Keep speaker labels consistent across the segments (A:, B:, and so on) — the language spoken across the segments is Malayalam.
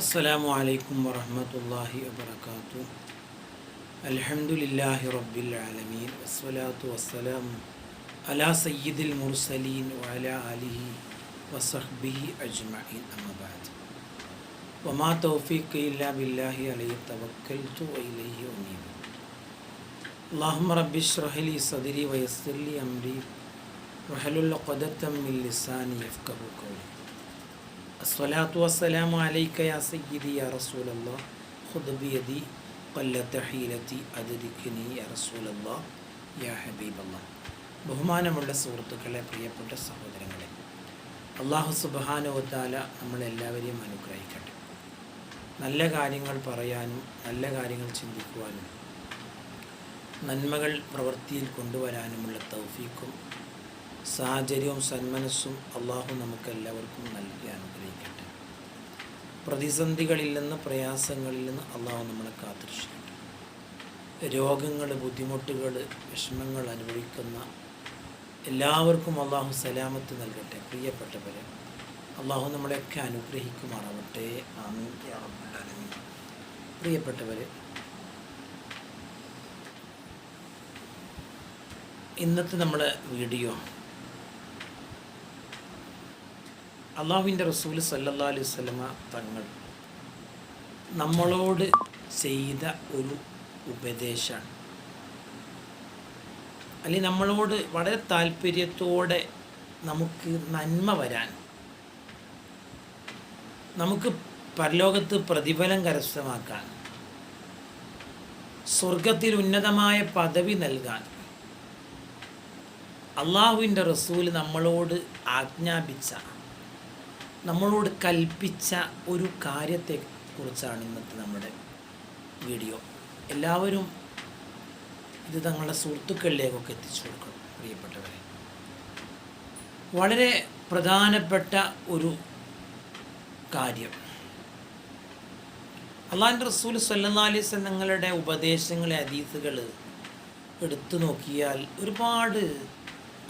A: السلام عليكم ورحمة الله وبركاته. الحمد لله رب العالمين والصلاة والسلام على سيد المرسلين وعلى آله وصحبه أجمعين. أما بعد وما توفيقي إلا بالله عليه توكلت وإليه أنيب. اللهم رب اشرح لي صدري ويسر لي أمري وحلل عقدة من لساني يفقه قولي. അസ്വലാത്തു വസ്സലാമു അലൈക്ക യാ സയ്യിദി യാ റസൂലല്ലാ ഖുദ്ബിയദി ഖല്ല തഹീലതി അതിരിക്കിനി യാ റസൂലല്ലാ യാ ഹബീബല്ലാ ബഹുമാനമുള്ള സുഹൃത്തുക്കളെ പ്രിയപ്പെട്ട സഹോദരങ്ങളെ അള്ളാഹു സുബാനുവത്താല നമ്മളെല്ലാവരെയും അനുഗ്രഹിക്കട്ടെ. നല്ല കാര്യങ്ങൾ പറയാനും നല്ല കാര്യങ്ങൾ ചിന്തിക്കുവാനും നന്മകൾ പ്രവൃത്തിയിൽ കൊണ്ടുവരാനുമുള്ള തൗഫീക്കും സാഹചര്യവും സന്മനസ്സും അള്ളാഹു നമുക്കെല്ലാവർക്കും നൽകി അനുഗ്രഹിക്കട്ടെ. പ്രതിസന്ധികളിൽ നിന്ന് പ്രയാസങ്ങളിൽ നിന്ന് അള്ളാഹു നമ്മളെ കാത്തിരക്ഷിക്കട്ടെ. രോഗങ്ങൾ ബുദ്ധിമുട്ടുകൾ വിഷമങ്ങൾ അനുഭവിക്കുന്ന എല്ലാവർക്കും അള്ളാഹു സലാമത്ത് നൽകട്ടെ. പ്രിയപ്പെട്ടവരെ അള്ളാഹു നമ്മളെയൊക്കെ അനുഗ്രഹിക്കുമാറാവട്ടെ. ആമീൻ. പ്രിയപ്പെട്ടവരെ ഇന്നത്തെ നമ്മുടെ വീഡിയോ അള്ളാഹുവിന്റെ റസൂൽ സല്ലല്ലാ അലൈഹി സ്വലമ തങ്ങൾ നമ്മളോട് ചെയ്ത ഒരു ഉപദേശമാണ്. അല്ലെങ്കിൽ നമ്മളോട് വളരെ താല്പര്യത്തോടെ നമുക്ക് നന്മ വരാൻ നമുക്ക് പരലോകത്ത് പ്രതിഫലം കരസ്ഥമാക്കാൻ സ്വർഗത്തിൽ ഉന്നതമായ പദവി നൽകാൻ അള്ളാഹുവിന്റെ റസൂൽ നമ്മളോട് ആജ്ഞാപിച്ച നമ്മളോട് കൽപ്പിച്ച ഒരു കാര്യത്തെക്കുറിച്ചാണ് ഇന്നത്തെ നമ്മുടെ വീഡിയോ. എല്ലാവരും ഇത് തങ്ങളുടെ സുഹൃത്തുക്കളിലേക്കൊക്കെ എത്തിച്ചു കൊടുക്കണം പ്രിയപ്പെട്ടവരെ. വളരെ പ്രധാനപ്പെട്ട ഒരു കാര്യം. അള്ളാൻ റസൂൽ സല്ലാ അലൈഹി സ്വലങ്ങളുടെ ഉപദേശങ്ങളെ അതീസുകൾ എടുത്തു നോക്കിയാൽ ഒരുപാട്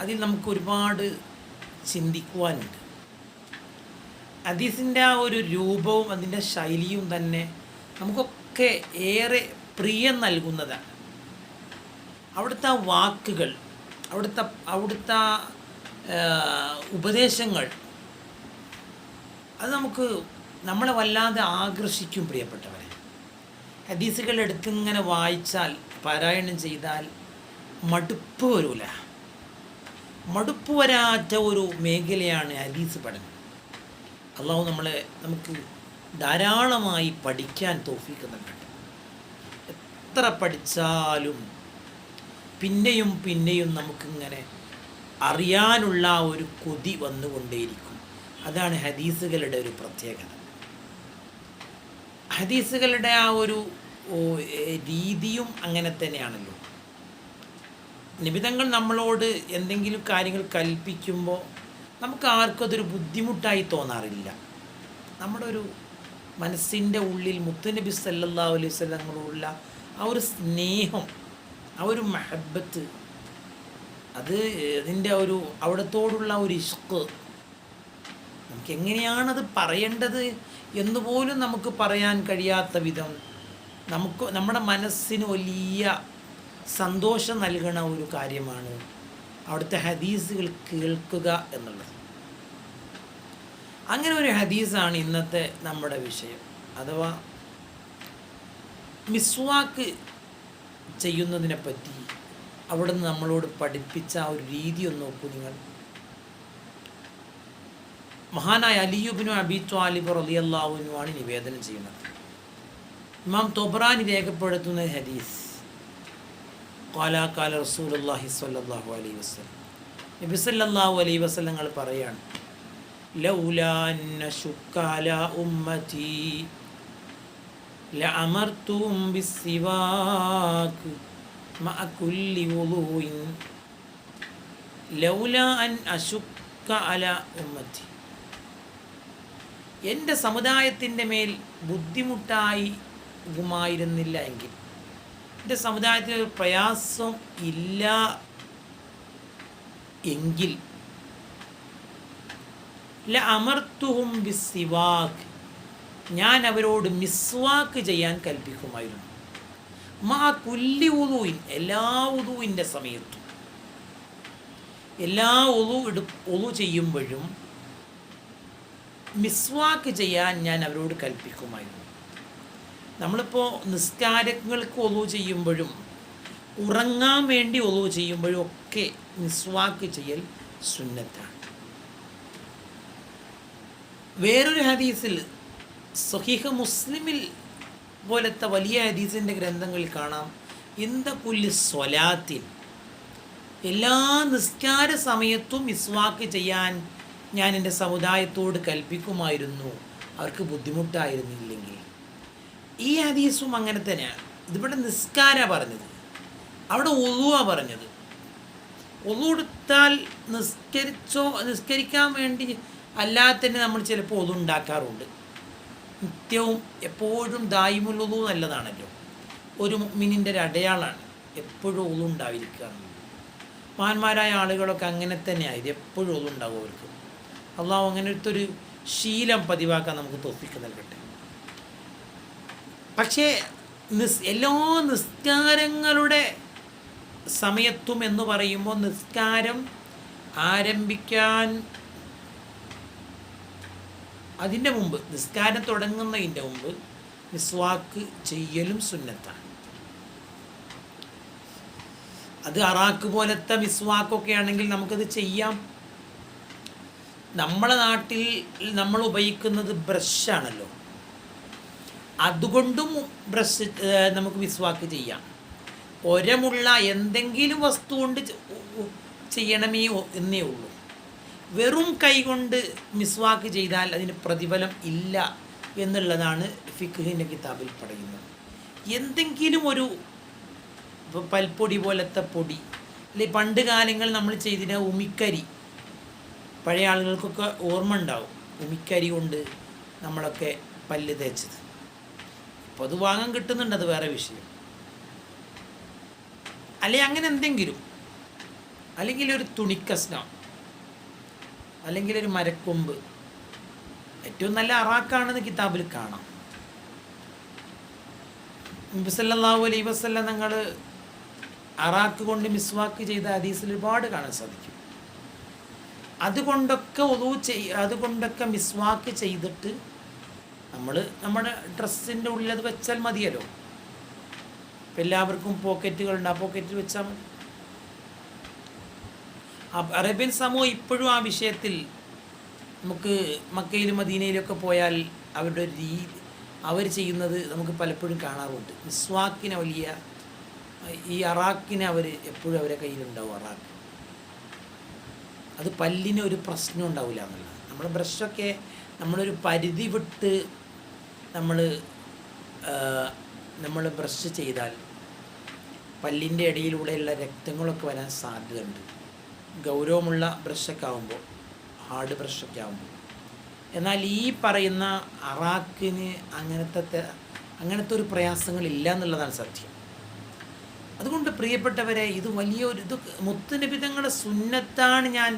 A: അതിൽ നമുക്ക് ഒരുപാട് ചിന്തിക്കുവാനുണ്ട്. അദീസിന്റെ ആ ഒരു രൂപവും അതിന്റെ ശൈലിയും തന്നെ നമുക്കൊക്കെ ഏറെ പ്രിയം നൽകുന്നതാണ്. അവിടുത്തെ വാക്കുകൾ അവിടുത്തെ അവിടുത്തെ ഉപദേശങ്ങൾ അത് നമുക്ക് നമ്മളെ വല്ലാതെ ആകർഷിക്കും പ്രിയപ്പെട്ടവരെ. ഹദീസുകൾ എടുത്തിങ്ങനെ വായിച്ചാൽ പാരായണം ചെയ്താൽ മടുപ്പ് വരൂല. മടുപ്പ് വരാത്ത ഒരു മേഖലയാണ് ഹദീസ് പഠനം. അള്ളാഹു നമ്മളെ നമുക്ക് ധാരാളമായി പഠിക്കാൻ തോഫിക്കുന്നുണ്ട്. എത്ര പഠിച്ചാലും പിന്നെയും പിന്നെയും നമുക്കിങ്ങനെ അറിയാനുള്ള ഒരു കൊതി വന്നുകൊണ്ടേയിരിക്കും. അതാണ് ഹദീസുകളുടെ ഒരു പ്രത്യേകത. ഹദീസുകളുടെ ആ ഒരു രീതിയും അങ്ങനെ തന്നെയാണല്ലോ. നിബിതങ്ങൾ നമ്മളോട് എന്തെങ്കിലും കാര്യങ്ങൾ കൽപ്പിക്കുമ്പോൾ നമുക്ക് ആർക്കും അതൊരു ബുദ്ധിമുട്ടായി തോന്നാറില്ല. നമ്മുടെ ഒരു മനസ്സിന്റെ ഉള്ളിൽ മുത്തുനബി സല്ലാ അലൈഹി സ്വലങ്ങളോടുള്ള ആ ഒരു സ്നേഹം ആ ഒരു മഹബത്ത് അത് അതിന്റെ ഒരു അവിടത്തോടുള്ള ഒരു ഇഷ്ക്. നമുക്ക് എങ്ങനെയാണത് പറയേണ്ടത് എന്നുപോലും നമുക്ക് പറയാൻ കഴിയാത്ത വിധം നമുക്ക് നമ്മുടെ മനസ്സിന് വലിയ സന്തോഷം നൽകണ ഒരു കാര്യമാണ് അവിടുത്തെ ഹദീസുകൾ കേൾക്കുക എന്നുള്ളത്. അങ്ങനെ ഒരു ഹദീസാണ് ഇന്നത്തെ നമ്മുടെ വിഷയം. അഥവാ മിസ്വാക്ക് ചെയ്യുന്നതിനെ പറ്റി അവിടുന്ന് നമ്മളോട് പഠിപ്പിച്ച ആ ഒരു രീതി ഒന്ന് നോക്കൂ നിങ്ങൾ. മഹാനായ അലിയുബിനു അബി ത്വാലിബ് റലിയല്ലാവുനുമാണ് നിവേദനം ചെയ്യുന്നത്. ഇമാം തൊബ്രാനി രേഖപ്പെടുത്തുന്ന ഹദീസ് കാല റസൂൽ റസൂലുള്ളാഹി സ്വല്ലല്ലാഹു അലൈഹി വസല്ലം. നബി സല്ലാഹു അലൈഹി വസ്ലങ്ങൾ പറയാണ് അല എന്റെ സമുദായത്തിന്റെ മേൽ ബുദ്ധിമുട്ടായി ഗുമായിരുന്നില്ല എങ്കിൽ എന്റെ സമുദായത്തിന് ഒരു പ്രയാസം ഇല്ല എങ്കിൽ. ല അമർത്തുഹും ബിസിവാക് ഞാൻ അവരോട് മിസ്വാക്ക് ചെയ്യാൻ കൽപ്പിക്കുമായിരുന്നു. മാ കുല്ലി ഉദുവിൻ എല്ലാ ഉദുവിന്റെ സമയത്തും. എല്ലാ ഒതു എടു ഒതു ചെയ്യുമ്പോഴും മിസ്വാക്ക് ചെയ്യാൻ ഞാൻ അവരോട് കൽപ്പിക്കുമായിരുന്നു. നമ്മളിപ്പോൾ നിസ്കാരങ്ങൾക്ക് ഒതു ചെയ്യുമ്പോഴും ഉറങ്ങാൻ വേണ്ടി ഒതു ചെയ്യുമ്പോഴും ഒക്കെ നിസ്വാക്ക് ചെയ്യൽ സുന്നത്താണ്. വേറൊരു ഹദീസിൽ സഹീഹ മുസ്ലിമിൽ പോലത്തെ വലിയ ഹദീസിന്റെ ഗ്രന്ഥങ്ങളിൽ കാണാം ഇന്ത കുല്ലി സ്വലാത്തിൻ. എല്ലാ നിസ്കാര സമയത്തും മിസ്വാക്ക് ചെയ്യാൻ ഞാൻ എന്റെ സമുദായത്തോട് കൽപ്പിക്കുമായിരുന്നു. അവർക്ക് ബുദ്ധിമുട്ടായിരുന്നില്ലെങ്കിൽ. ഈ ഹദീസും അങ്ങനെ തന്നെയാണ്. ഇതിവിടെ നിസ്കാര പറഞ്ഞത്. അവിടെ ഒതുവ പറഞ്ഞത്. ഒതു എടുത്താൽ നിസ്കരിച്ചോ നിസ്കരിക്കാൻ വേണ്ടി അല്ലാതെ തന്നെ നമ്മൾ ചിലപ്പോൾ ഒതു ഉണ്ടാക്കാറുണ്ട്. നിത്യവും എപ്പോഴും ദായിമുള്ളതു നല്ലതാണല്ലോ. ഒരു മിനിന്റെ ഒരു അടയാളാണ് എപ്പോഴും ഒതു ഉണ്ടായിരിക്കുക മഹാന്മാരായ ആളുകളൊക്കെ അങ്ങനെ തന്നെയായത് എപ്പോഴും ഒതു ഉണ്ടാകും അവർക്ക്. അള്ളാഹു അങ്ങനത്തെ ഒരു ശീലം പതിവാക്കാൻ നമുക്ക് തോപ്പിക്ക് നൽകട്ടെ. പക്ഷേ നിസ് എല്ലാ നിസ്കാരങ്ങളുടെ സമയത്തും എന്ന് പറയുമ്പോൾ നിസ്കാരം ആരംഭിക്കാൻ അതിന്റെ മുമ്പ് നിസ്കാരം തുടങ്ങുന്നതിന്റെ മുമ്പ് മിസ്വാക്ക് ചെയ്യലും സുന്നത്താണ്. അത് അറാക്ക് പോലത്തെ മിസ്വാക്കൊക്കെ ആണെങ്കിൽ നമുക്കത് ചെയ്യാം. നമ്മളെ നാട്ടിൽ നമ്മൾ ഉപയോഗിക്കുന്നത് ബ്രഷാണല്ലോ അതുകൊണ്ടും ബ്രഷ് നമുക്ക് മിസ്വാക്ക് ചെയ്യാം. ഒരമുള്ള എന്തെങ്കിലും വസ്തു കൊണ്ട് ചെയ്യണമേ എന്നേ ഉള്ളൂ. വെറും കൈകൊണ്ട് മിസ്വാക്ക് ചെയ്താൽ അതിന് പ്രതിഫലം ഇല്ല എന്നുള്ളതാണ് ഫിഖിന്റെ കിതാബിൽ പറയുന്നത്. എന്തെങ്കിലും ഒരു പൽപ്പൊടി പോലത്തെ പൊടി അല്ലെ പണ്ട് കാലങ്ങൾ നമ്മൾ ചെയ്തിന ഉമിക്കരി പഴയ ആളുകൾക്കൊക്കെ ഓർമ്മ ഉണ്ടാവും. ഉമിക്കരി കൊണ്ട് നമ്മളൊക്കെ പല്ല് തേച്ചത്. ഇപ്പോൾ അത് വാങ്ങാൻ കിട്ടുന്നുണ്ട് അത് വേറെ വിഷയം. അല്ലെങ്കിൽ അങ്ങനെ എന്തെങ്കിലും? അല്ലെങ്കിൽ ഒരു തുണിക്കസ്നം അല്ലെങ്കിൽ ഒരു മരക്കൊമ്പ്. ഏറ്റവും നല്ല അറാക്കാണെന്ന് കിതാബിൽ കാണാം. മുബിസല്ലാഹു അലൈ വസല്ല നിങ്ങൾ അറാക്ക് കൊണ്ട് മിസ്വാക്ക് ചെയ്ത ഹദീസിൽ ഒരുപാട് കാണാൻ സാധിക്കും. അതുകൊണ്ടൊക്കെ ഒതു ചെയ് അതുകൊണ്ടൊക്കെ മിസ്വാക്ക് ചെയ്തിട്ട് നമ്മൾ നമ്മുടെ ഡ്രസ്സിന്റെ ഉള്ളിൽ അത് വെച്ചാൽ മതിയല്ലോ. ഇപ്പം എല്ലാവർക്കും പോക്കറ്റുകളുണ്ട്. ആ പോക്കറ്റിൽ വെച്ചാൽ മതി. അറേബ്യൻ സമൂഹം ഇപ്പോഴും ആ വിഷയത്തിൽ നമുക്ക് മക്കയിലും മദീനയിലൊക്കെ പോയാൽ അവരുടെ ഒരു രീതി അവർ ചെയ്യുന്നത് നമുക്ക് പലപ്പോഴും കാണാറുണ്ട്. മിസ്വാക്കിനെ വലിയ ഈ അറാക്കിനെ അവർ എപ്പോഴും അവരെ കയ്യിലുണ്ടാവും അറാക്ക് അത് പല്ലിന് ഒരു പ്രശ്നം ഉണ്ടാവില്ല എന്നുള്ളത് നമ്മുടെ ബ്രഷൊക്കെ നമ്മളൊരു പരിധി വിട്ട് നമ്മൾ നമ്മൾ ബ്രഷ് ചെയ്താൽ പല്ലിന്റെ ഇടയിലൂടെയുള്ള രക്തങ്ങളൊക്കെ വരാൻ സാധ്യതയുണ്ട്. ഗൗരവമുള്ള ബ്രഷൊക്കെ ആകുമ്പോൾ ഹാർഡ് ബ്രഷൊക്കെ ആകുമ്പോൾ എന്നാൽ ഈ പറയുന്ന അറാക്കിന് അങ്ങനത്തെ അങ്ങനത്തെ ഒരു പ്രയാസങ്ങളില്ല എന്നുള്ളതാണ് സത്യം. അതുകൊണ്ട് പ്രിയപ്പെട്ടവരെ ഇത് വലിയൊരു ഇത് മുത്തുനിബിതങ്ങളുടെ സുന്നത്താണ് ഞാൻ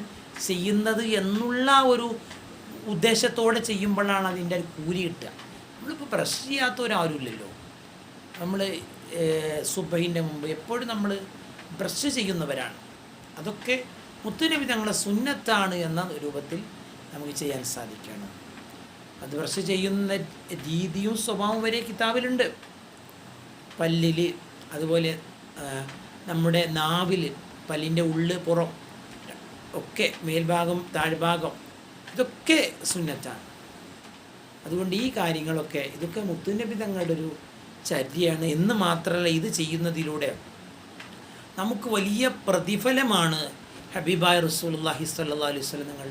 A: ചെയ്യുന്നത് എന്നുള്ള ഒരു ഉദ്ദേശത്തോടെ ചെയ്യുമ്പോഴാണ് അതിന്റെ ഒരു കൂലി കിട്ടുക. നമ്മളിപ്പോൾ ബ്രഷ് ചെയ്യാത്തവരാരുമില്ലല്ലോ. നമ്മൾ സുബഹിന്റെ മുമ്പ് എപ്പോഴും നമ്മൾ ബ്രഷ് ചെയ്യുന്നവരാണ്. അതൊക്കെ മുത്തുനബി തങ്ങളുടെ സുന്നത്താണ് എന്ന രൂപത്തിൽ നമുക്ക് ചെയ്യാൻ സാധിക്കണം അത് ബ്രഷ് ചെയ്യുന്ന രീതിയും സ്വഭാവം വരെ കിതാബിലുണ്ട്. പല്ലിൽ അതുപോലെ നമ്മുടെ നാവിൽ പല്ലിന്റെ ഉള്ള് പുറം ഒക്കെ മേൽഭാഗം താഴ്ഭാഗം ഇതൊക്കെ സുന്നത്താണ്. അതുകൊണ്ട് ഈ കാര്യങ്ങളൊക്കെ ഇതൊക്കെ മുത്തുനബി തങ്ങളുടെ ഒരു ചര്യയാണ് എന്ന് മാത്രമല്ല ഇത് ചെയ്യുന്നതിലൂടെ. നമുക്ക് വലിയ പ്രതിഫലമാണ് ഹബീബായ് റസൂലുള്ളാഹി സല്ലാ അലൈഹി വസല്ലം നിങ്ങൾ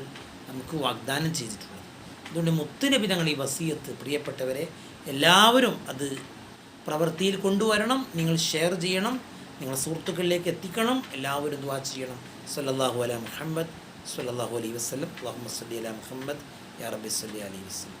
A: നമുക്ക് വാഗ്ദാനം ചെയ്തിട്ടുള്ളത്. അതുകൊണ്ട് മുത്തുനബി തങ്ങൾ ഈ വസീയത്ത് പ്രിയപ്പെട്ടവരെ എല്ലാവരും അത് പ്രവൃത്തിയിൽ കൊണ്ടുവരണം നിങ്ങൾ ഷെയർ ചെയ്യണം നിങ്ങൾ സുഹൃത്തുക്കളിലേക്ക് എത്തിക്കണം എല്ലാവരും ദ്വാ ചെയ്യണം. സല്ലാഹു അല മുഹമ്മദ് സല്ലാഹു അലൈഹി വസ്ലം അള്ളാഹു സല്ലി അല മുഹമ്മദ് യാ റബി സല്ലി അലൈഹി വസല്ലം.